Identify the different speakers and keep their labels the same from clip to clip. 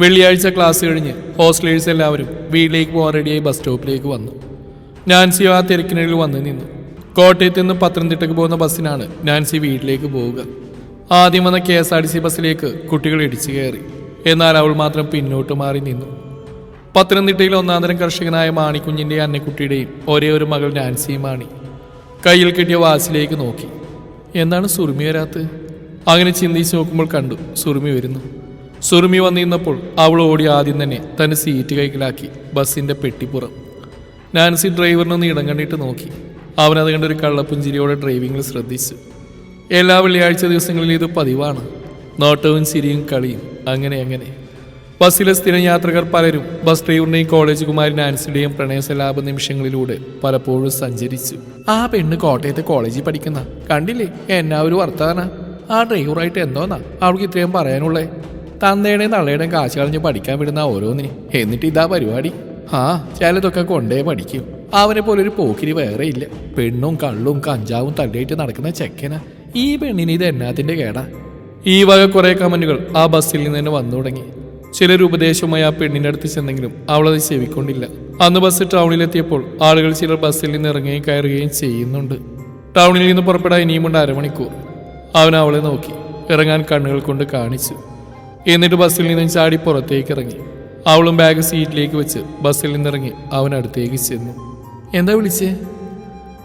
Speaker 1: വെള്ളിയാഴ്ച ക്ലാസ് കഴിഞ്ഞ് ഹോസ്റ്റലേഴ്സ് എല്ലാവരും വീട്ടിലേക്ക് പോകാൻ റെഡിയായി ബസ് സ്റ്റോപ്പിലേക്ക് വന്നു. നാൻസി ആ തിരക്കിനിടയിൽ വന്ന് നിന്നു. കോട്ടയത്ത് നിന്ന് പത്തനംതിട്ടയ്ക്ക് പോകുന്ന ബസ്സിനാണ് നാൻസി വീട്ടിലേക്ക് പോവുക. ആദ്യം വന്ന K S R T C ബസ്സിലേക്ക് കുട്ടികൾ ഇടിച്ചു കയറി. എന്നാൽ അവൾ മാത്രം പിന്നോട്ട് മാറി നിന്നു. പത്തനംതിട്ടയിൽ ഒന്നാന്തരം കർഷകനായ മാണിക്കുഞ്ഞിന്റെയും അന്നക്കുട്ടിയുടെയും ഒരേ ഒരു മകൾ നാൻസിയും മാണി. കയ്യിൽ കിട്ടിയ വാസിലേക്ക് നോക്കി. എന്താണ് സുറുമി വരാത്ത് അങ്ങനെ ചിന്തിച്ച് നോക്കുമ്പോൾ കണ്ടു സുറുമി വരുന്നു. സുറുമി വന്നിരുന്നപ്പോൾ അവൾ ഓടി ആദ്യം തന്നെ തന്റെ സീറ്റ് കൈക്കലാക്കി ബസ്സിന്റെ പെട്ടിപ്പുറം. നാൻസി ഡ്രൈവറിനൊന്ന് ഇടം കണ്ടിട്ട് നോക്കി. അവനത് കണ്ടൊരു കള്ളപ്പുഞ്ചിരിയോടെ ഡ്രൈവിംഗിൽ ശ്രദ്ധിച്ചു. എല്ലാ വെള്ളിയാഴ്ച ദിവസങ്ങളിൽ ഇത് പതിവാണ്. നോട്ടവും ചിരിയും കളിയും അങ്ങനെ അങ്ങനെ. ബസ്സിലെ സ്ഥിരം യാത്രക്കാർ പലരും ബസ് ഡ്രൈവറിന്റെയും കോളേജ് കുമാരി നാൻസിയുടെയും പ്രണയസലാപ നിമിഷങ്ങളിലൂടെ പലപ്പോഴും സഞ്ചരിച്ചു. ആ പെണ്ണ് കോട്ടയത്തെ കോളേജിൽ പഠിക്കുന്ന. കണ്ടില്ലേ? എന്നാ ഒരു വർത്താന. ആ ഡ്രൈവറായിട്ട് എന്തോന്നാ? അവൾക്ക് ഇത്രയും പറയാനുള്ളേ. തന്തയുടെയും തള്ളയുടെയും കാശ് കളഞ്ഞ് പഠിക്കാൻ വിടുന്ന ഓരോന്നിന്. എന്നിട്ട് ഇതാ പരിപാടി. ആ ചിലതൊക്കെ കൊണ്ടേ പഠിക്കും. അവനെ പോലെ ഒരു പോക്കിരി വേറെ ഇല്ല. പെണ്ണും കള്ളും കഞ്ചാവും തള്ളിയിട്ട് നടക്കുന്ന ചെക്കന. ഈ പെണ്ണിന് ഇത് എന്നാത്തിന്റെ കേടാ? ഈ വക കുറെ കമന്റുകൾ ആ ബസ്സിൽ നിന്ന് തന്നെ വന്നു തുടങ്ങി. ചിലർ ഉപദേശവുമായി ആ പെണ്ണിന്റെ അടുത്ത് ചെന്നെങ്കിലും അവളത് ചെവിക്കൊണ്ടില്ല. അന്ന് ബസ് ടൗണിലെത്തിയപ്പോൾ ആളുകൾ ചിലർ ബസ്സിൽ നിന്ന് ഇറങ്ങുകയും കയറുകയും ചെയ്യുന്നുണ്ട്. ടൗണിൽ നിന്ന് പുറപ്പെടാൻ ഇനിയുമുണ്ട് അരമണിക്കൂർ. അവൻ അവളെ നോക്കി. ഇറങ്ങാൻ കണ്ണുകൾ കൊണ്ട് കാണിച്ചു. എന്നിട്ട് ബസ്സിൽ നിന്ന് ചാടി പുറത്തേക്ക് ഇറങ്ങി. അവളും ബാഗ് സീറ്റിലേക്ക് വെച്ച് ബസ്സിൽ നിന്നിറങ്ങി അവൻ അടുത്തേക്ക് ചെന്നു. എന്താ വിളിച്ചേ?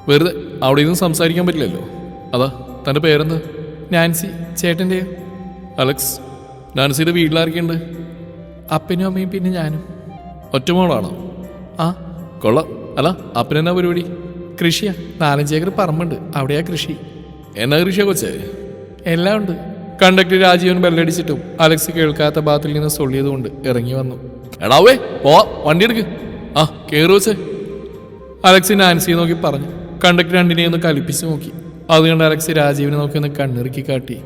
Speaker 1: വെറുതെ അവിടെ ഇരുന്ന് സംസാരിക്കാൻ പറ്റില്ലല്ലോ. അതാ തന്റെ പേരെന്ത്? നാൻസി ചേട്ടന്റെ? അലക്സ് നാൻസിയുടെ വീട്ടിലാർക്കുണ്ട് അപ്പനും അമ്മയും പിന്നെ ഞാനും. ഒറ്റമോളാണോ ആ കൊള്ളാം. അല്ല അപ്പനെന്നാ പരിപാടി? കൃഷിയാ. നാലഞ്ചേക്കർ പറമ്പുണ്ട്. അവിടെയാ കൃഷി. എന്നാ കൃഷിയാ കൊച്ചേ? എല്ലാം ഉണ്ട്. കണ്ടക്ടർ രാജീവൻ ബെല്ലടിച്ചിട്ടും അലക്സ് കേൾക്കാത്ത ഭാഗത്തിൽ നിന്ന് സൊള്ളിയതുകൊണ്ട് ഇറങ്ങി വന്നു. എടാവേ പോ വണ്ടി എടുക്ക്. ആ കേറു വെച്ചേ. അലക്സ് നാൻസിയെ നോക്കി പറഞ്ഞു. കണ്ടക്ടർ രണ്ടിനെ ഒന്ന് കലിപ്പിച്ച് നോക്കി. അതുകൊണ്ട് അലക്സ് രാജീവിനെ നോക്കി ഒന്ന് കണ്ണിറുക്കി കാട്ടി.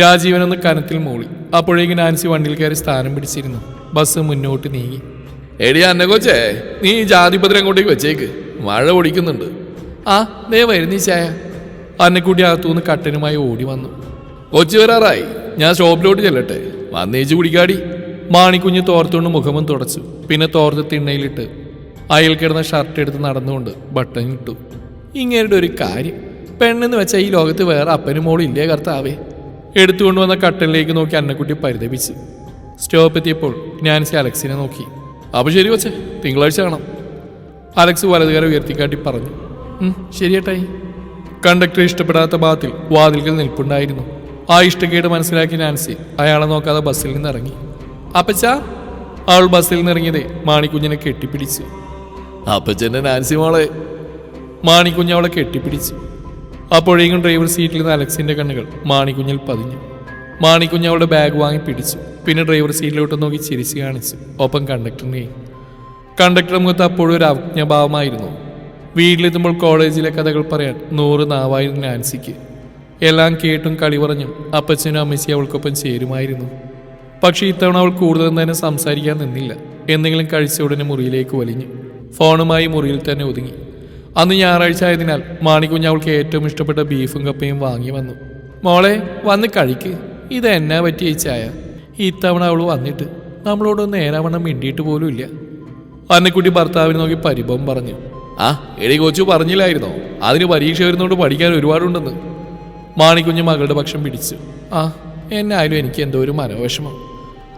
Speaker 1: രാജീവൻ ഒന്ന് കനത്തിൽ മൂളി. അപ്പോഴേക്കും നാൻസി വണ്ടിയിൽ കയറി സ്ഥാനം പിടിച്ചിരുന്നു. ബസ് മുന്നോട്ട് നീങ്ങി. എടി അന്ന കൊച്ചേ. നീ ജാതിപത്രം അങ്ങോട്ടേക്ക് വെച്ചേക്ക്. മഴ പൊടിക്കുന്നുണ്ട്. ആ ദേ വരുന്നീ ചായ. അന്നക്കുട്ടി അകത്തുനിന്ന് കട്ടനുമായി ഓടി വന്നു. കൊച്ചു വരാറായി. ഞാൻ ഷോപ്പിലോട്ട് ചെല്ലട്ടെ. വന്നേച്ച് കുടിക്കാടി. മാണിക്കുഞ്ഞ് തോർത്തുകൊണ്ട് മുഖമും തുടച്ചു. പിന്നെ തോർത്ത് തിണ്ണയിലിട്ട് അയൽ കിടന്ന ഷർട്ട് എടുത്ത് നടന്നുകൊണ്ട് ബട്ടൺ ഇട്ടു. ഇങ്ങനെയുടെ ഒരു കാര്യം. പെണ്ണെന്ന് വെച്ചാൽ ഈ ലോകത്ത് വേറെ അപ്പനും മോളും ഇല്ലേ കർത്താവേ? എടുത്തുകൊണ്ട് വന്ന കട്ടനിലേക്ക് നോക്കി അന്നക്കുട്ടി പരിതപിച്ച്. സ്റ്റോപ്പ് എത്തിയപ്പോൾ നാൻസി അലക്സിനെ നോക്കി. അപ്പോൾ ശരി വച്ചേ തിങ്കളാഴ്ച കാണാം. അലക്സ് വലതുകാരെ ഉയർത്തിക്കാട്ടി പറഞ്ഞു. "ഉം, ശരി ഏട്ടായി കണ്ടക്ടർ ഇഷ്ടപ്പെടാത്ത ഭാഗത്തിൽ വാതിൽക്കൽ നിൽപ്പുണ്ടായിരുന്നു. ആ ഇഷ്ടക്കേട് മനസ്സിലാക്കി നാൻസി അയാളെ നോക്കാതെ ബസ്സിൽ നിന്ന് ഇറങ്ങി അപ്പച്ച അവൾ ബസ്സിൽ നിന്ന് ഇറങ്ങിയതേ മാണിക്കുഞ്ഞിനെ കെട്ടിപ്പിടിച്ചു. അപ്പച്ചന്റെ നാൻസി മോളെ. മാണിക്കുഞ്ഞ് അവളെ കെട്ടിപ്പിടിച്ചു. അപ്പോഴേക്കും ഡ്രൈവർ സീറ്റിൽ നിന്ന് അലക്സിന്റെ കണ്ണുകൾ മാണിക്കുഞ്ഞിൽ പതിഞ്ഞു. മാണിക്കുഞ്ഞ് അവളുടെ ബാഗ് വാങ്ങി പിടിച്ചു. പിന്നെ ഡ്രൈവർ സീറ്റിലോട്ട് നോക്കി ചിരിച്ചു കാണിച്ചു ഒപ്പം കണ്ടക്ടറിനെയും. കണ്ടക്ടർ മുഖത്ത് അപ്പോഴും ഒരു അവജ്ഞഭാവമായിരുന്നു. വീട്ടിലെത്തുമ്പോൾ കോളേജിലെ കഥകൾ പറയാൻ നൂറ് നാവായിരുന്നു നാൻസിക്ക്. എല്ലാം കേട്ടും കളി പറഞ്ഞും അപ്പച്ചനും അമ്മച്ചി അവൾക്കൊപ്പം ചേരുമായിരുന്നു. പക്ഷേ ഇത്തവണ അവൾ കൂടുതൽ തന്നെ സംസാരിക്കാൻ നിന്നില്ല. എന്തെങ്കിലും കഴിച്ച ഉടനെ മുറിയിലേക്ക് വലിഞ്ഞു. ഫോണുമായി മുറിയിൽ തന്നെ ഒതുങ്ങി. അന്ന് ഞായറാഴ്ച ആയതിനാൽ മാണിക്കുഞ്ഞ് അവൾക്ക് ഏറ്റവും ഇഷ്ടപ്പെട്ട ബീഫും കപ്പയും വാങ്ങി വന്നു. മോളെ വന്ന് കഴിക്ക്. ഇത് എന്നാ പറ്റിയ ചായ? ഇത്തവണ അവൾ വന്നിട്ട് നമ്മളോട് നേരാവണ്ണം മിണ്ടിയിട്ട് പോലും ഇല്ല അന്നക്കുട്ടി ഭർത്താവിനെ നോക്കി പരിഭവം പറഞ്ഞു. ആ എടി കൊച്ചു പറഞ്ഞില്ലായിരുന്നോ? അതിന് പരീക്ഷ വരുന്നോണ്ട് പഠിക്കാൻ ഒരുപാടുണ്ടെന്ന്. മാണിക്കുഞ്ഞ് മകളുടെ പക്ഷം പിടിച്ചു. ആ എന്നായാലും എനിക്ക് എന്തോ ഒരു മനോവിഷമം.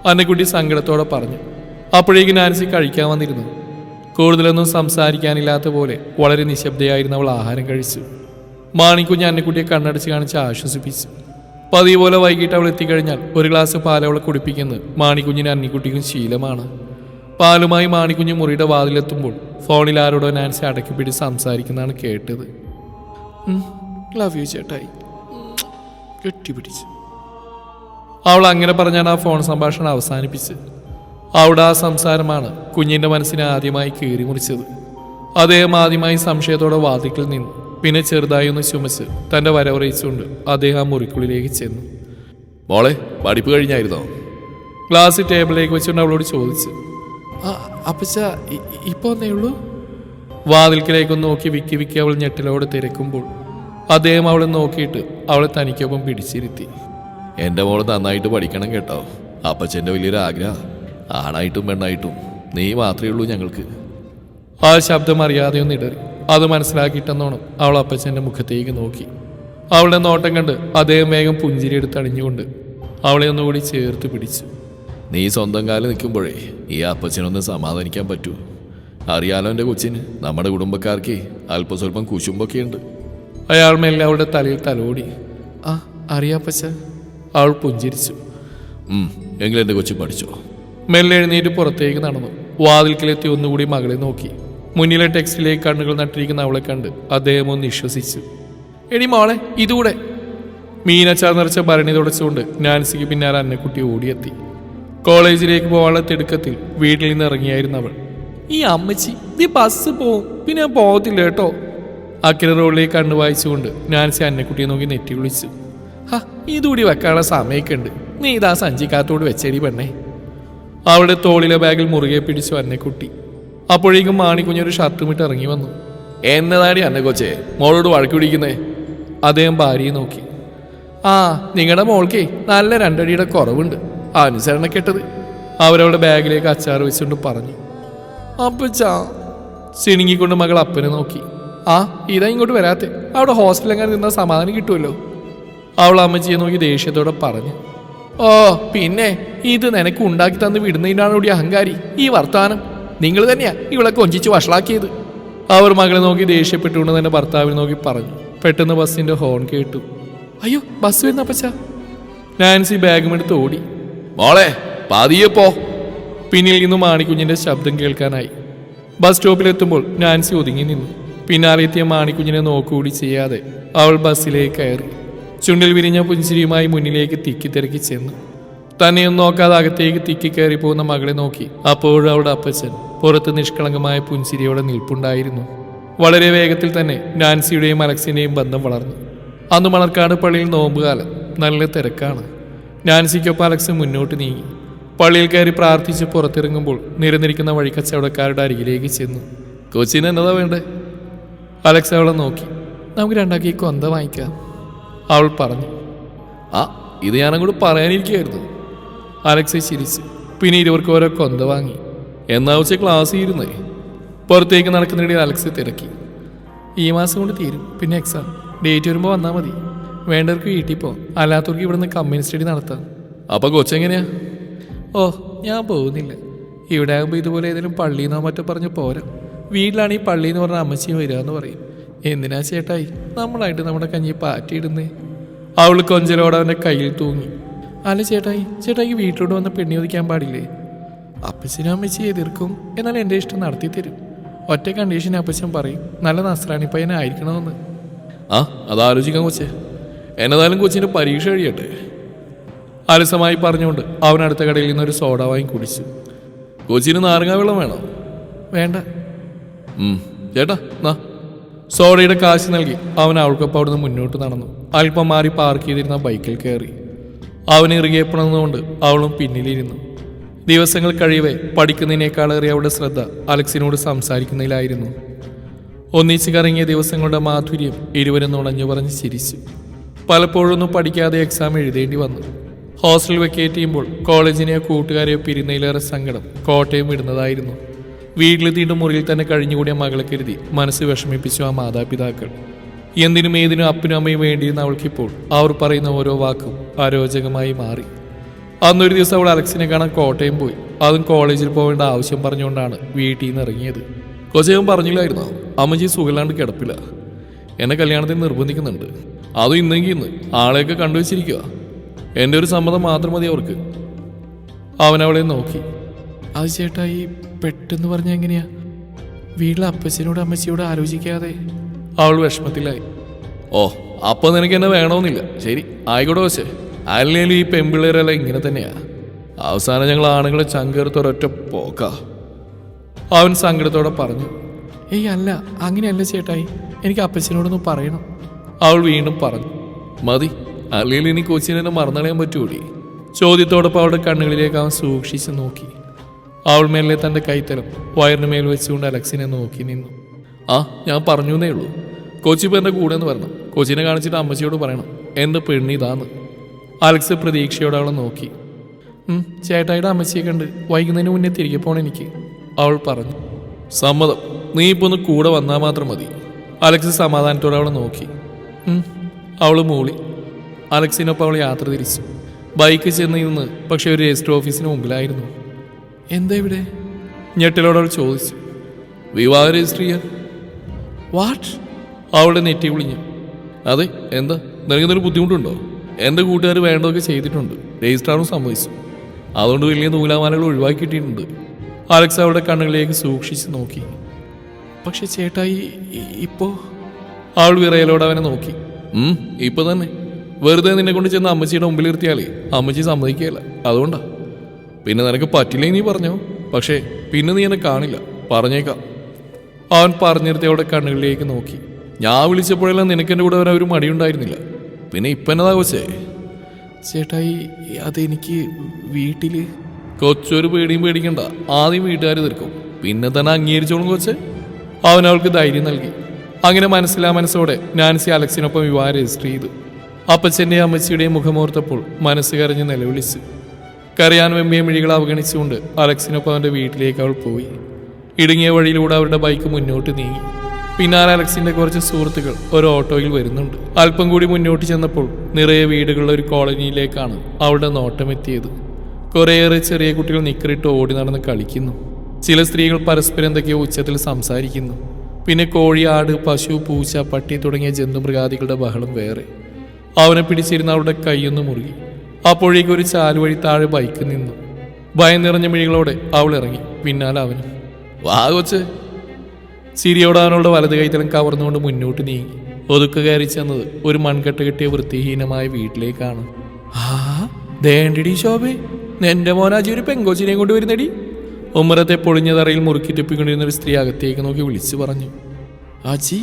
Speaker 1: അന്നക്കുട്ടി സങ്കടത്തോടെ പറഞ്ഞു. അപ്പോഴേക്ക് നാൻസി കഴിക്കാൻ വന്നിരുന്നു. കൂടുതലൊന്നും സംസാരിക്കാനില്ലാത്ത പോലെ വളരെ നിശബ്ദയായിരുന്നു അവൾ ആഹാരം കഴിച്ചു. മാണിക്കുഞ്ഞ് അന്നക്കുട്ടിയെ കണ്ണടച്ച് കാണിച്ച് ആശ്വസിപ്പിച്ചു. പതിവ് പോലെ വൈകിട്ട് അവൾ എത്തിക്കഴിഞ്ഞാൽ ഒരു ഗ്ലാസ് പാൽ അവളെ കുടിപ്പിക്കുന്നത് മാണിക്കുഞ്ഞിന് അന്നിക്കുട്ടിക്കും ശീലമാണ്. പാലുമായി മാണിക്കുഞ്ഞ് മുറിയുടെ വാതിലെത്തുമ്പോൾ ഫോണിൽ ആരോടോ നാൻസി അടക്കി പിടിച്ച് സംസാരിക്കുന്നതാണ് കേട്ടത്. ലവ് യു ചേട്ടായി. കെട്ടിപിടിച്ച് അവൾ അങ്ങനെ പറഞ്ഞാണ് ആ ഫോൺ സംഭാഷണം അവസാനിപ്പിച്ച് അവിടെ ആ സംസാരമാണ് കുഞ്ഞിന്റെ മനസ്സിനെ ആദ്യമായി കീറി മുറിച്ചത്. അദ്ദേഹം ആദ്യമായി സംശയത്തോടെ വാതിക്കൽ നിന്നു. പിന്നെ ചെറുതായി ഒന്ന് ചുമച്ച് തന്റെ വരവറിയിച്ചുകൊണ്ട് അദ്ദേഹം ആ മുറിക്കുള്ളിലേക്ക് ചെന്നു. മോളെ പഠിപ്പ് കഴിഞ്ഞായിരുന്നോ? ക്ലാസ് ടേബിളിലേക്ക് വെച്ചുകൊണ്ട് അവളോട് ചോദിച്ചു. "ആ, അപ്പച്ച ഇപ്പൊ ഒന്നേ ഉള്ളൂ? വാതിൽക്കിലേക്ക് നോക്കി വിക്കി വിക്കി അവൾ ഞെട്ടിലോട് തിരക്കുമ്പോൾ അദ്ദേഹം അവളെ നോക്കിയിട്ട് അവളെ തനിക്കൊപ്പം പിടിച്ചിരുത്തി. എന്റെ മോൾ നന്നായിട്ട് പഠിക്കണം കേട്ടോ. അപ്പച്ചന്റെ വലിയൊരു ആഗ്രഹം. ആണായിട്ടും പെണ്ണായിട്ടും. നീ മാത്രമേ ഉള്ളൂ ഞങ്ങൾക്ക്. ആ ശബ്ദം അറിയാതെ ഒന്ന് ഇടറി. അത് മനസ്സിലാക്കിയിട്ടെന്നോണം അവൾ അപ്പച്ചന്റെ മുഖത്തേക്ക് നോക്കി. അവളുടെ നോട്ടം കണ്ട് അദ്ദേഹം വേഗം പുഞ്ചിരി എടുത്ത് അണിഞ്ഞുകൊണ്ട് അവളെ ഒന്നുകൂടി ചേർത്ത് പിടിച്ചു. നീ സ്വന്തം കാലം നിൽക്കുമ്പോഴേ ഈ അപ്പച്ചനൊന്ന് സമാധാനിക്കാൻ പറ്റൂ. അറിയാലോ എന്റെ കൊച്ചിന് നമ്മുടെ കുടുംബക്കാർക്ക് അല്പം സ്വല്പം കുശുമ്പൊക്കെ ഉണ്ട് അയാൾ മെല്ലെ അവളുടെ തലയിൽ തലോടി. ആ അറിയാപ്പച്ച അവൾ പുഞ്ചിരിച്ചു. എങ്കിലും എന്റെ കൊച്ചു പഠിച്ചോ. മെല്ലെ എഴുന്നേറ്റ് പുറത്തേക്ക് നടന്നു. വാതിൽക്കിലെത്തി ഒന്നുകൂടി മകളെ നോക്കി. മുന്നിലെ ടെക്സ്റ്റിലേക്ക് കണ്ണുകൾ നട്ടിരിക്കുന്ന അവളെ കണ്ട് അദ്ദേഹം ഒന്ന് വിശ്വസിച്ചു. എടി മോളെ ഇതുകൂടെ. മീനച്ചാർ നിറച്ച ഭരണി തുടച്ചുകൊണ്ട് നാൻസിക്ക് പിന്നാലെ അന്നക്കുട്ടി ഓടിയെത്തി. കോളേജിലേക്ക് പോകാനുള്ള തിടുക്കത്തിൽ വീട്ടിൽ നിന്ന് ഇറങ്ങിയായിരുന്നു അവൾ. ഈ അമ്മച്ചി നീ ബസ് പോവും പിന്നെ ഞാൻ പോകത്തില്ല കേട്ടോ. അക്കിര റോഡിലേക്ക് കണ്ണു വായിച്ചുകൊണ്ട് നാൻസി അന്നക്കുട്ടിയെ നോക്കി നെറ്റി വിളിച്ചു. ഹാ ഇതുകൂടി വെക്കാനുള്ള സമയമൊക്കെ ഉണ്ട് നീ ഇതാ സഞ്ചിക്കാത്തോട് വെച്ചേടി പെണ്ണേ. അവളുടെ തോളിലെ ബാഗിൽ മുറുകെ പിടിച്ചു അന്നക്കുട്ടി. അപ്പോഴേക്കും മാണിക്കുഞ്ഞൊരു ഷർട്ടും ഇട്ട് ഇറങ്ങി വന്നു. എന്നതാടി അന്ന കൊച്ചേ? മോളോട് വഴക്ക് പിടിക്കുന്നേ? അദ്ദേഹം ഭാര്യയെ നോക്കി. ആ നിങ്ങളുടെ മോൾക്കേ നല്ല രണ്ടടിയുടെ കുറവുണ്ട്. അനുസരണ കേട്ടത്. അവരവിടെ ബാഗിലേക്ക് അച്ചാർ വെച്ചുകൊണ്ട് പറഞ്ഞു. അപ്പച്ചാ സിണുങ്ങിക്കൊണ്ട് മകൾ അപ്പനെ നോക്കി. ആ ഇതാ ഇങ്ങോട്ട് വരാത്തെ. അവിടെ ഹോസ്റ്റലെങ്ങനെ നിന്നാൽ സമാധാനം കിട്ടുമല്ലോ. അവൾ അമ്മച്ചിയെ നോക്കി ദേഷ്യത്തോടെ പറഞ്ഞു. ഓ പിന്നെ ഇത് നിനക്ക് ഉണ്ടാക്കി തന്ന് വിടുന്നതിനാണ് കൂടി അഹങ്കാരി. ഈ വർത്താനം. നിങ്ങൾ തന്നെയാ ഇവളെ കൊഞ്ചിച്ച് വഷളാക്കിയത്. അവർ മകളെ നോക്കി ദേഷ്യപ്പെട്ടുകൊണ്ട് തന്നെ ഭർത്താവിനെ നോക്കി പറഞ്ഞു. പെട്ടെന്ന് ബസ്സിന്റെ ഹോൺ കേട്ടു. അയ്യോ ബസ് വരുന്ന അപ്പച്ച. നാൻസി ബാഗും എടുത്ത് ഓടി. മോളെ പതിയെ പോ. പിന്നിൽ നിന്ന് മാണിക്കുഞ്ഞിന്റെ ശബ്ദം കേൾക്കാനായി. ബസ് സ്റ്റോപ്പിലെത്തുമ്പോൾ നാൻസി ഒതുങ്ങി നിന്നു. പിന്നാലെത്തിയ മാണിക്കുഞ്ഞിനെ നോക്കുകൂടി ചെയ്യാതെ അവൾ ബസ്സിലേക്ക് കയറി. ചുണ്ടിൽ വിരിഞ്ഞ പുഞ്ചിരിയുമായി മുന്നിലേക്ക് തിക്കി തിരക്കി ചെന്നു. തന്നെയൊന്നും നോക്കാതെ അകത്തേക്ക് തിക്കി കയറി പോകുന്ന മകളെ നോക്കി അപ്പോഴും അവളുടെ അപ്പച്ചൻ പുറത്ത് നിഷ്കളങ്കമായ പുഞ്ചിരിയോടെ നിൽപ്പുണ്ടായിരുന്നു. വളരെ വേഗത്തിൽ തന്നെ നാൻസിയുടെയും അലക്സിന്റെയും ബന്ധം വളർന്നു. അന്ന് മണർക്കാട് പള്ളിയിൽ നോമ്പുകാലം. നല്ല തിരക്കാണ്. നാൻസിക്കൊപ്പം അലക്സ് മുന്നോട്ട് നീങ്ങി. പള്ളിയിൽ കയറി പ്രാർത്ഥിച്ച് പുറത്തിറങ്ങുമ്പോൾ നിരന്നിരിക്കുന്ന വഴിക്കച്ചവടക്കാരുടെ അരികിലേക്ക് ചെന്നു. കൊച്ചിന് എന്നതാ വേണ്ടേ? അലക്സ് അവളെ നോക്കി. നമുക്ക് രണ്ടാക്കി കൊന്ത വാങ്ങിക്കാം. അവൾ പറഞ്ഞു. ആ ഇത് ഞാനങ്ങോട്ട് പറയാനിരിക്കുകയായിരുന്നു. അലക്സ് ചിരിച്ചു. പിന്നെ ഇരുവർക്കും ഓരോ കൊന്ത വാങ്ങി. എന്നാ വെച്ച് ക്ലാസ് ഇരുന്നേ? പുറത്തേക്ക് നടക്കുന്നതിനിടയിൽ അലക്സ് തിരക്കി. ഈ മാസം കൊണ്ട് തീരും. പിന്നെ എക്സാം ഡേറ്റ് വരുമ്പോൾ വന്നാൽ മതി. വേണ്ടവർക്ക് വീട്ടിൽ പോ. അല്ലാത്തവർക്ക് ഇവിടുന്ന് കമ്പനി സ്റ്റഡി നടത്താം. അപ്പോൾ കൊച്ചെങ്ങനെയാ ഓ ഞാൻ പോകുന്നില്ല. ഇവിടെ ആകുമ്പോൾ ഇതുപോലെ ഏതെങ്കിലും പള്ളിന്നോ മറ്റോ പറഞ്ഞ് പോരാ. വീട്ടിലാണ് ഈ പള്ളി എന്ന് പറഞ്ഞ അമ്മച്ചി വരിക എന്ന് പറയും. എന്തിനാ ചേട്ടായി? നമ്മളായിട്ട് നമ്മുടെ കഞ്ഞി പാറ്റിയിടുന്നേ. അവൾ കൊഞ്ചലോടെ അവന്റെ കയ്യിൽ തൂങ്ങി. അല്ല ചേട്ടായി ചേട്ടായി വീട്ടിലോട്ട് വന്ന് പെണ്ണി ഒതുക്കാൻ പാടില്ലേ? അപ്പച്ചനും അമ്മച്ചി എതിർക്കും. എന്നാൽ എന്റെ ഇഷ്ടം നടത്തി തരും. ഒറ്റ കണ്ടീഷൻ അപ്പച്ചൻ പറയും. നല്ല നസ്രാണിപ്പയ്യനായിരിക്കണമെന്ന് ആ അത് ആലോചിക്കാൻ കൊച്ചേ. എന്നതായാലും കൊച്ചിന്റെ പരീക്ഷ കഴിയട്ടെ. അലസമായി പറഞ്ഞുകൊണ്ട് അവൻ അടുത്ത കടയിൽ നിന്ന് ഒരു സോഡ വാങ്ങി കുടിച്ചു. കൊച്ചിന് നാരങ്ങ വെള്ളം വേണോ? വേണ്ട. ചേട്ടാ നാ. സോഡയുടെ കാശ് നൽകി അവൻ അവൾക്കൊപ്പം അവിടുന്ന് മുന്നോട്ട് നടന്നു. അല്പം മാറി പാർക്ക് ചെയ്തിരുന്ന ബൈക്കിൽ കയറി. അവൻ ഇറങ്ങിയപ്പണെന്നുകൊണ്ട് അവളും പിന്നിലിരുന്നു. ദിവസങ്ങൾ കഴിയവേ പഠിക്കുന്നതിനേക്കാളേറെ അവളുടെ ശ്രദ്ധ അലക്സിനോട് സംസാരിക്കുന്നതിലായിരുന്നു. ഒന്നിച്ച് കറങ്ങിയ ദിവസങ്ങളുടെ മാധുര്യം ഇരുവരും നുണഞ്ഞു പറഞ്ഞ് ചിരിച്ചു. പലപ്പോഴൊന്നും പഠിക്കാതെ എക്സാം എഴുതേണ്ടി വന്നു. ഹോസ്റ്റൽ വെക്കേറ്റ് ചെയ്യുമ്പോൾ കോളേജിനെയോ കൂട്ടുകാരെയോ പിരിന്നതിലേറെ സങ്കടം കോട്ടയം വിടുന്നതായിരുന്നു. വീട്ടിലെത്തിയിട്ട് മുറിയിൽ തന്നെ കഴിഞ്ഞുകൂടിയ മകളെ കരുതി മനസ്സ് വിഷമിപ്പിച്ചു ആ മാതാപിതാക്കൾ. എന്തിനും ഏതിനും അപ്പനും അമ്മയും വേണ്ടിയിരുന്ന അവൾക്കിപ്പോൾ അവർ പറയുന്ന ഓരോ വാക്കും അരോചകമായി മാറി. അന്നൊരു ദിവസം അവൾ അലക്സിനെ കാണാൻ കോട്ടയം പോയി. അതും കോളേജിൽ പോകേണ്ട ആവശ്യം പറഞ്ഞുകൊണ്ടാണ് വീട്ടിൽ നിന്ന് ഇറങ്ങിയത്. കൊച്ചേവൻ പറഞ്ഞില്ലായിരുന്നോ? അമ്മജി സുഖമില്ലാണ്ട് കിടപ്പില്ല. എന്നെ കല്യാണത്തിന് നിർബന്ധിക്കുന്നുണ്ട്. അതും ഇന്നെങ്കിൽ ഇന്ന്. ആളെയൊക്കെ കണ്ടുവച്ചിരിക്കുക എന്റെ ഒരു സമ്മതം മാത്രം മതി അവർക്ക്. അവൻ അവളെ നോക്കി. അത് ചേട്ടാ ഈ പെട്ടെന്ന് പറഞ്ഞ എങ്ങനെയാ? വീട്ടിലെ അപ്പച്ചനോട് അമ്മച്ചിയോട് ആലോചിക്കാതെ. അവൾ വിഷമത്തിലായി. ഓ അപ്പൊ നിനക്ക് എന്നെ വേണമെന്നില്ല. ശരി ആയിക്കോട്ടെ പക്ഷേ അല്ലെങ്കിലും ഈ പെമ്പിള്ളേരെല്ലാം ഇങ്ങനെ തന്നെയാ. അവസാനം ഞങ്ങൾ ആണുങ്ങളെ ചങ്കേർത്ത് പോക്ക. അവൻ സങ്കടത്തോടെ പറഞ്ഞു ഏയ് അല്ല അങ്ങനെയല്ല ചേട്ടായി. എനിക്ക് അപ്പച്ചനോടൊന്ന് പറയണം. അവൾ വീണ്ടും പറഞ്ഞു മതി അല്ലെങ്കിൽ ഇനി കൊച്ചിനെ മറന്നളയാൻ പറ്റൂടി. ചോദ്യത്തോടൊപ്പം അവളുടെ കണ്ണുകളിലേക്ക് അവൻ സൂക്ഷിച്ച് നോക്കി. അവൾ മേലെ തന്റെ കൈത്തലം വയറിന് മേൽ വെച്ചുകൊണ്ട് അലക്സിനെ നോക്കി നിന്നു. ആ ഞാൻ പറഞ്ഞു എന്നേ ഉള്ളൂ. കൊച്ചി എന്റെ കൂടെ എന്ന് പറഞ്ഞു കൊച്ചിനെ കാണിച്ചിട്ട് അമ്മച്ചിയോട് പറയണം എന്റെ പെണ്ണിതാന്ന്. അലക്സ് പ്രതീക്ഷയോടെ അവളെ നോക്കി. "ഉം, ചേട്ടായിയുടെ അമ്മച്ചിയെ കണ്ട് വൈകുന്നതിന് മുന്നേ തിരികെ പോകണം എനിക്ക് അവൾ പറഞ്ഞു. സമ്മതം. നീ ഇപ്പൊ ഒന്ന് കൂടെ വന്നാൽ മാത്രം മതി. അലക്സ് സമാധാനത്തോടെ അവളെ നോക്കി. "ഉം." അവൾ മൂളി. അലക്സിനൊപ്പം അവൾ യാത്ര തിരിച്ചു. ബൈക്ക് ചെന്ന് നിന്ന് പക്ഷെ ഒരു രജിസ്റ്റർ ഓഫീസിന് മുമ്പിലായിരുന്നു. എന്താ ഇവിടെ? ഞെട്ടിലോട് അവൾ ചോദിച്ചു. വിവാഹ രജിസ്റ്റർ ചെയ്യാൻ. വാട്ട് അവളുടെ നെറ്റി വിളിഞ്ഞു. അതെ എന്താ? നിനക്കെന്തൊരു ബുദ്ധിമുട്ടുണ്ടോ? എന്റെ കൂട്ടുകാർ വേണ്ടതൊക്കെ ചെയ്തിട്ടുണ്ട്. രജിസ്ട്രാറും സമ്മതിച്ചു. അതുകൊണ്ട് വലിയ നൂലാമാലകൾ ഒഴിവാക്കിയിട്ടുണ്ട് അലക്സ് അവളുടെ കണ്ണുകളിലേക്ക് സൂക്ഷിച്ച് നോക്കി. പക്ഷെ ചേട്ടായി ഇ- ഇപ്പോ വിറയലോട് അവനെ നോക്കി. ഉം ഇപ്പൊ തന്നെ. വെറുതെ നിന്നെ കൊണ്ട് ചെന്ന് അമ്മച്ചിയുടെ മുമ്പിൽ ഇരുത്തിയാലേ അമ്മച്ചി സമ്മതിക്കുകയില്ല. അതുകൊണ്ടാ. പിന്നെ നിനക്ക് പറ്റില്ലേ നീ പറഞ്ഞോ? പക്ഷേ പിന്നെ നീ എന്നെ കാണില്ല. പറഞ്ഞേക്കാം. അവൻ പറഞ്ഞിരുത്തി അവിടെ കണ്ണുകളിലേക്ക് നോക്കി. ഞാൻ വിളിച്ചപ്പോഴെല്ലാം നിനക്ക് എന്റെ കൂടെ വരാൻ ഒരു മടിയുണ്ടായിരുന്നില്ല. പിന്നെ ഇപ്പം എന്നതാ കൊച്ചേ? ചേട്ടായി അതെനിക്ക് വീട്ടിൽ കൊച്ചൊരു പേടിയും പേടിക്കണ്ട. ആദ്യം വീട്ടുകാർ തീർക്കും. പിന്നെ തന്നെ അംഗീകരിച്ചോളും കൊച്ചേ. അവൻ അവൾക്ക് ധൈര്യം നൽകി. അങ്ങനെ മനസ്സിലാ മനസ്സോടെ നാൻസി അലക്സിനൊപ്പം വിവാഹ രജിസ്റ്റർ ചെയ്തു. അപ്പച്ചന്റെയും അമ്മച്ചിയുടെയും മുഖമോർത്തപ്പോൾ മനസ്സ് കരഞ്ഞ് നിലവിളിച്ചു. കരയാൻ വെമ്പിയ മിഴികൾ അവഗണിച്ചുകൊണ്ട് അലക്സിനൊപ്പം അവന്റെ വീട്ടിലേക്ക് അവൾ പോയി. ഇടുങ്ങിയ വഴിയിലൂടെ അവരുടെ ബൈക്ക് മുന്നോട്ട് നീങ്ങി. പിന്നാലെ അലക്സിന്റെ കുറച്ച് സുഹൃത്തുക്കൾ ഒരു ഓട്ടോയിൽ വരുന്നുണ്ട്. അല്പം കൂടി മുന്നോട്ട് ചെന്നപ്പോൾ നിറയെ വീടുകളുടെ ഒരു കോളനിയിലേക്കാണ് അവളുടെ നോട്ടമെത്തിയത് കുറേയേറെ ചെറിയ കുട്ടികൾ നിക്കറിട്ട് ഓടി നടന്ന് കളിക്കുന്നു. ചില സ്ത്രീകൾ പരസ്പരം എന്തൊക്കെയോ ഉച്ചത്തിൽ സംസാരിക്കുന്നു. പിന്നെ കോഴിയാട് പശു പൂച്ച പട്ടി തുടങ്ങിയ ജന്തുമൃഗാദികളുടെ ബഹളം വേറെ. അവനെ പിടിച്ചിരുന്ന അവളുടെ കൈയൊന്ന് മുറുകി. അപ്പോഴേക്കും ഒരു ചാലുവഴി താഴെ ബൈക്ക് നിന്നു. ഭയം നിറഞ്ഞ മിഴികളോടെ അവൾ ഇറങ്ങി. പിന്നാലെ അവനും. വാ കൊച്ച്. സിരിയോട് അവനോട് വലത് കൈത്തലം കവർന്നുകൊണ്ട് മുന്നോട്ട് നീങ്ങി. ഒതുക്ക് കയറി ചെന്നത് ഒരു മൺകെട്ട് കെട്ടിയ വൃത്തിഹീനമായ വീട്ടിലേക്കാണ്. ആ ദേണ്ടിടി ശോഭേ. നിന്റെ മോനാജി ഒരു പെങ്കോച്ചിനെയും കൊണ്ട് വരുന്നടി. ഉമ്മറത്തെ പൊളിഞ്ഞ തറയിൽ മുറുക്കി തെപ്പിക്കൊണ്ടിരുന്ന ഒരു സ്ത്രീ അകത്തേക്ക് നോക്കി വിളിച്ചു പറഞ്ഞു. ആച്ചി?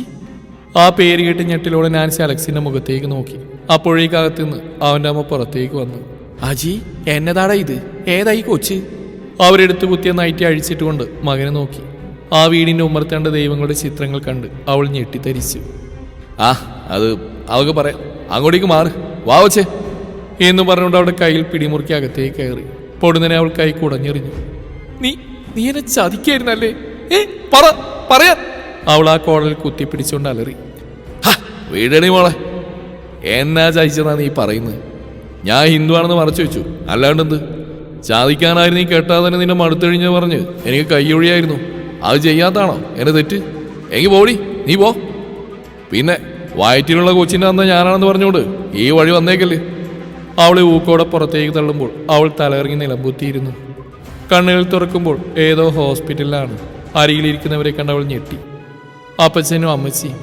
Speaker 1: ആ പേര് കേട്ട് ഞെട്ടിലൂടെ നാൻസി അലക്സിന്റെ മുഖത്തേക്ക് നോക്കി. അപ്പോഴേക്ക് അകത്തുനിന്ന് അവന്റെ അമ്മ പുറത്തേക്ക് വന്നു. ആജി എന്നതാടാ ഇത്? ഏതായി കൊച്ച്? അവരെടുത്ത് കുത്തിയ നൈറ്റി അഴിച്ചിട്ടുകൊണ്ട് മകനെ നോക്കി. ആ വീടിന്റെ ഉമ്മർത്തേണ്ട ദൈവങ്ങളുടെ ചിത്രങ്ങൾ കണ്ട് അവൾ ഞെട്ടിത്തരിച്ചു. ആ അത് അവക്ക് പറയാം. അങ്ങോട്ടേക്ക് മാറ്. വാ വച്ചേ എന്ന് പറഞ്ഞുകൊണ്ട് അവളുടെ കയ്യിൽ പിടിമുറുക്കി അകത്തേക്ക് കയറി. പൊടുന്നനെ അവൾ കൈ കുടഞ്ഞെറിഞ്ഞു. നീ നീ എന്നെ ചതിക്കായിരുന്നല്ലേ? ഏ പറ പറയാ. അവൾ ആ കോടലിൽ കുത്തിപ്പിടിച്ചുകൊണ്ട് അലറി. "ഹ, വീടണി മോളെ. എന്നാ ചതിച്ചതാ നീ പറയുന്നത്? ഞാൻ ഹിന്ദുവാണെന്ന് മറച്ചു വെച്ചു. അല്ലാണ്ടെന്ത്? ചാദിക്കാനായിരുന്നു നീ കേട്ടാ തന്നെ നിന്നെ മടുത്തെഴിഞ്ഞ് പറഞ്ഞ് എനിക്ക് കൈയൊഴിയായിരുന്നു. അത് ചെയ്യാത്താണോ? എന്നെ തെറ്റ്? എങ്കിൽ പോടി നീ പോ. പിന്നെ വയറ്റിലുള്ള കൊച്ചിന്റെ അന്ന് ഞാനാണെന്ന് പറഞ്ഞോണ്ട് ഈ വഴി വന്നേക്കല്ലേ? അവളെ ഊക്കോടെ പുറത്തേക്ക് തള്ളുമ്പോൾ അവൾ തലയിറങ്ങി നിലമ്പുത്തിയിരുന്നു കണ്ണുകൾ തുറക്കുമ്പോൾ ഏതോ ഹോസ്പിറ്റലിലാണ്. അരികിലിരിക്കുന്നവരെ കണ്ട് അവൾ ഞെട്ടി. അപ്പച്ചനും അമ്മച്ചിയും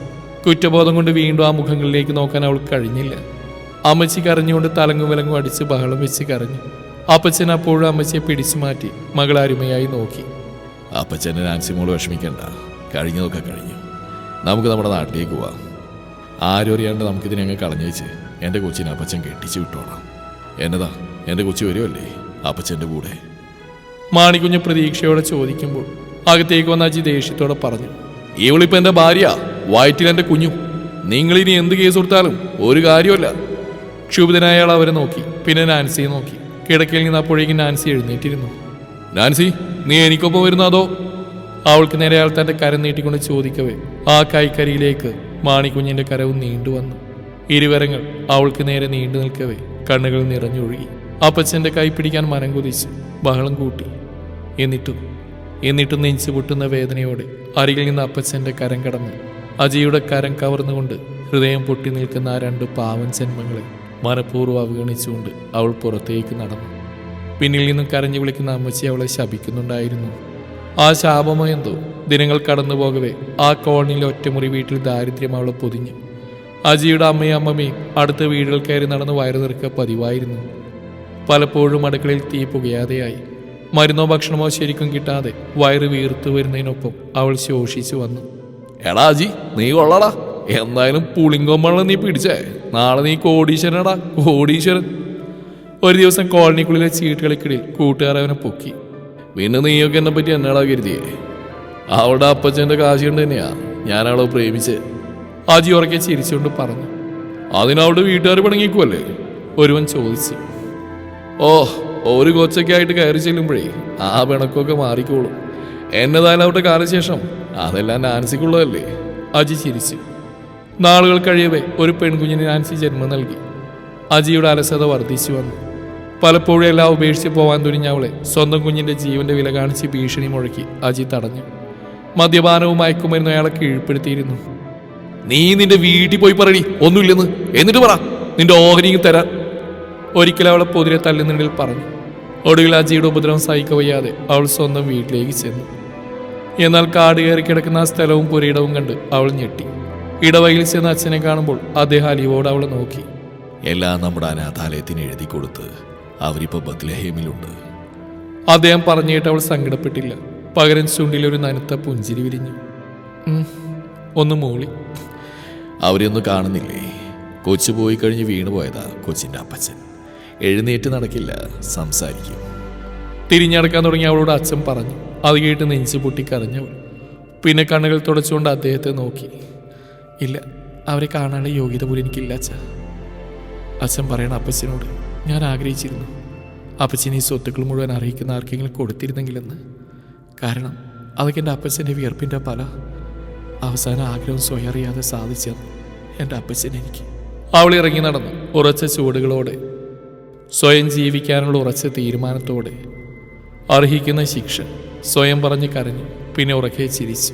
Speaker 1: കുറ്റബോധം കൊണ്ട് വീണ്ടും ആ മുഖങ്ങളിലേക്ക് നോക്കാൻ അവൾ കഴിഞ്ഞില്ല. അമ്മച്ചി കരഞ്ഞുകൊണ്ട് തലങ്ങും വിലങ്ങും അടിച്ച് ബഹളം വെച്ച് കരഞ്ഞു. അപ്പച്ചൻ അപ്പോഴും അമ്മച്ചിയെ പിടിച്ചു മാറ്റി മകൾ അരുമയായി നോക്കി. അപ്പച്ചന്റെ നാൻസി മോൾ വിഷമിക്കണ്ട. കഴിഞ്ഞതൊക്കെ കഴിഞ്ഞു. നമുക്ക് നമ്മുടെ നാട്ടിലേക്ക് പോവാം. ആരും അറിയാണ്ട് നമുക്കിതിനെ അങ്ങ് കളഞ്ഞു വെച്ച് എന്റെ കൊച്ചിനെ അപ്പച്ചൻ കെട്ടിച്ചു വിട്ടോളാം. എന്നതാ? എന്റെ കൊച്ചി വരുമല്ലേ അപ്പച്ചന്റെ കൂടെ. മാണിക്കുഞ്ഞ് പ്രതീക്ഷയോടെ ചോദിക്കുമ്പോൾ അകത്തേക്ക് വന്ന അജി ദേഷ്യത്തോടെ പറഞ്ഞു ഇവളിപ്പോ എന്റെ ഭാര്യ? വയറ്റിൽ എന്റെ കുഞ്ഞു. നിങ്ങൾ ഇനി എന്ത് കേസ് കൊടുത്താലും ഒരു കാര്യമല്ല ക്ഷുഭിതനായ അയാൾ അവരെ നോക്കി പിന്നെ നാൻസിയെ നോക്കി. കിടക്കയിൽ നിന്ന് അപ്പോഴേക്കും നാൻസി എഴുന്നേറ്റിരുന്നു. നാൻസി നീ എനിക്കൊപ്പം വരുന്ന അതോ? അവൾക്ക് നേരെ അയാൾ തന്റെ കരം നീട്ടിക്കൊണ്ട് ചോദിക്കവേ ആ കൈക്കരിയിലേക്ക് മാണിക്കുഞ്ഞിന്റെ കരവും നീണ്ടുവന്നു ഇരുവരങ്ങൾ അവൾക്ക് നേരെ നീണ്ടു നിൽക്കവേ കണ്ണുകൾ നിറഞ്ഞൊഴുകി. അപ്പച്ചന്റെ കൈ പിടിക്കാൻ മനം കുതിച്ച് ബഹളം കൂട്ടി. എന്നിട്ടും എന്നിട്ടും നെഞ്ചു പൊട്ടുന്ന വേദനയോടെ അരികിൽ നിന്ന് അപ്പച്ചന്റെ കരം കടന്ന് അജയുടെ കരം കവർന്നുകൊണ്ട് ഹൃദയം പൊട്ടി നിൽക്കുന്ന ആ രണ്ട് പാവൻ ജന്മങ്ങളെ മനഃപൂർവം അവഗണിച്ചുകൊണ്ട് അവൾ പുറത്തേക്ക് നടന്നു. പിന്നിൽ നിന്നും കരഞ്ഞു വിളിക്കുന്ന അമ്മച്ചി അവളെ ശപിക്കുന്നുണ്ടായിരുന്നു. ആ ശാപമോ എന്തോ? ദിനങ്ങൾ കടന്നു പോകവേ ആ കോളനിയിലെ ഒറ്റമുറി വീട്ടിൽ ദാരിദ്ര്യം അവളെ പൊതിഞ്ഞു. അജിയുടെ അമ്മയും അമ്മമ്മയും അടുത്ത വീടുകൾ കയറി നടന്ന് വയറു നിറക്കുക പതിവായിരുന്നു. പലപ്പോഴും അടുക്കളയിൽ തീ പുകയാതെയായി. മരുന്നോ ഭക്ഷണമോ ശരിക്കും കിട്ടാതെ വയറ് വീർത്തു വരുന്നതിനൊപ്പം അവൾ ശോഷിച്ചു വന്നു. എടാ നീ കൊള്ളടാ. എന്തായാലും പുളിങ്കൊമ്പള്ളം നീ പിടിച്ചേ. നാളെ നീ കോടീശ്വരനടാ. കോടീശ്വരൻ. ഒരു ദിവസം കോളനിക്കുള്ളിലെ ചീട്ടുകളിക്കിടയിൽ കൂട്ടുകാർ അവനെ പൊക്കി. പിന്നെ നീയൊക്കെ എന്നെ പറ്റി എന്നാടാ കരുതിയേ? അവളുടെ അപ്പച്ചന്റെ കാശ് കൊണ്ട് തന്നെയാ ഞാൻ അവളെ പ്രേമിച്ച്. അജി ഉറക്കെ ചിരിച്ചുകൊണ്ട് പറഞ്ഞു. അതിനവളുടെ വീട്ടുകാർ പിണങ്ങിക്കുമല്ലേ ഒരുവൻ ചോദിച്ചു. ഓ ഒരു കൊച്ചൊക്കെ ആയിട്ട് കയറി ചെല്ലുമ്പോഴേ ആ പിണക്കമൊക്കെ മാറിക്കോളും. എന്നതായാലും അവിടെ കാലശേഷം അതെല്ലാം നാൻസിക്കുള്ളതല്ലേ? അജി ചിരിച്ചു. നാളുകൾ കഴിയവേ ഒരു പെൺകുഞ്ഞിന് നാൻസി ജന്മം നൽകി. അജിയുടെ അലസത വർദ്ധിച്ചു വന്നു. പലപ്പോഴും എല്ലാം ഉപേക്ഷിച്ച് പോവാൻ തുനിഞ്ഞ അവളെ സ്വന്തം കുഞ്ഞിന്റെ ജീവന്റെ വില കാണിച്ച് ഭീഷണി മുഴക്കി അജി തടഞ്ഞു. മദ്യപാനവും മയക്കുമരുന്നും അയാളെ കീഴ്പ്പെടുത്തിയിരുന്നു. നീ നിന്റെ വീട്ടിൽ പോയി പറയടി ഒന്നുമില്ലെന്ന്. എന്നിട്ട് പറ നിന്റെ ഓഹരിയും തരാൻ. ഒരിക്കലും അവളെ പൊതിരെ തല്ലുന്നുണ്ടിൽ പറഞ്ഞു. ഒടുവിൽ അജിയുടെ ഉപദ്രവം സഹിക്കവയ്യാതെ അവൾ സ്വന്തം വീട്ടിലേക്ക് ചെന്നു. എന്നാൽ കാട് കയറി കിടക്കുന്ന ആ സ്ഥലവും പുരയിടവും കണ്ട് അവൾ ഞെട്ടി. ഇടവയിൽ ചെന്ന് അച്ഛനെ കാണുമ്പോൾ അദ്ദേഹം അലിവോട് അവളെ നോക്കി.
Speaker 2: എല്ലാം നമ്മുടെ അനാഥാലയത്തിന് എഴുതി കൊടുത്ത് അവരിപ്പോ ബത്ലഹേമിലുണ്ട്.
Speaker 1: അദ്ദേഹം പറഞ്ഞിട്ട് അവൾ സങ്കടപ്പെട്ടില്ല. പകരം ചുണ്ടിൽ ഒരു നനുത്ത പുഞ്ചിരി വിരിഞ്ഞു. ഒന്ന് മൂളി.
Speaker 2: അവരെയൊന്നും കാണുന്നില്ലേ? കൊച്ചു പോയി കഴിഞ്ഞ് വീണുപോയതാ കൊച്ചിന്റെ അപ്പച്ചൻ. എഴുന്നേറ്റ് നടക്കില്ല. സംസാരിക്കും.
Speaker 1: തിരിഞ്ഞടക്കാൻ തുടങ്ങി അവളോട് അച്ഛൻ പറഞ്ഞു. അത് കേട്ട് നെഞ്ചു പൊട്ടി കരഞ്ഞവൾ. പിന്നെ കണ്ണുകൾ തുടച്ചുകൊണ്ട് അദ്ദേഹത്തെ നോക്കി. ഇല്ല അവരെ കാണാനുള്ള യോഗ്യത പോലും എനിക്കില്ല അച്ഛ. അച്ഛൻ പറയണ അപ്പച്ചനോട് ഞാൻ ആഗ്രഹിച്ചിരുന്നു. അപ്പച്ചൻ ഈ സ്വത്തുക്കൾ മുഴുവൻ അറിയിക്കുന്ന ആർക്കെങ്കിലും കൊടുത്തിരുന്നെങ്കിലെന്ന്. കാരണം അതൊക്കെ എന്റെ അപ്പച്ചന്റെ വിയർപ്പിന്റെ പല. അവസാന ആഗ്രഹം സ്വയം അറിയാതെ സാധിച്ചത് എന്റെ അപ്പച്ചൻ എനിക്ക്. അവൾ ഇറങ്ങി നടന്നു. ഉറച്ച ചുവടുകളോടെ സ്വയം ജീവിക്കാനുള്ള ഉറച്ച തീരുമാനത്തോടെ അർഹിക്കുന്ന ശിക്ഷ സ്വയം പറഞ്ഞ് കരഞ്ഞു പിന്നെ ഉറക്കെ ചിരിച്ചു.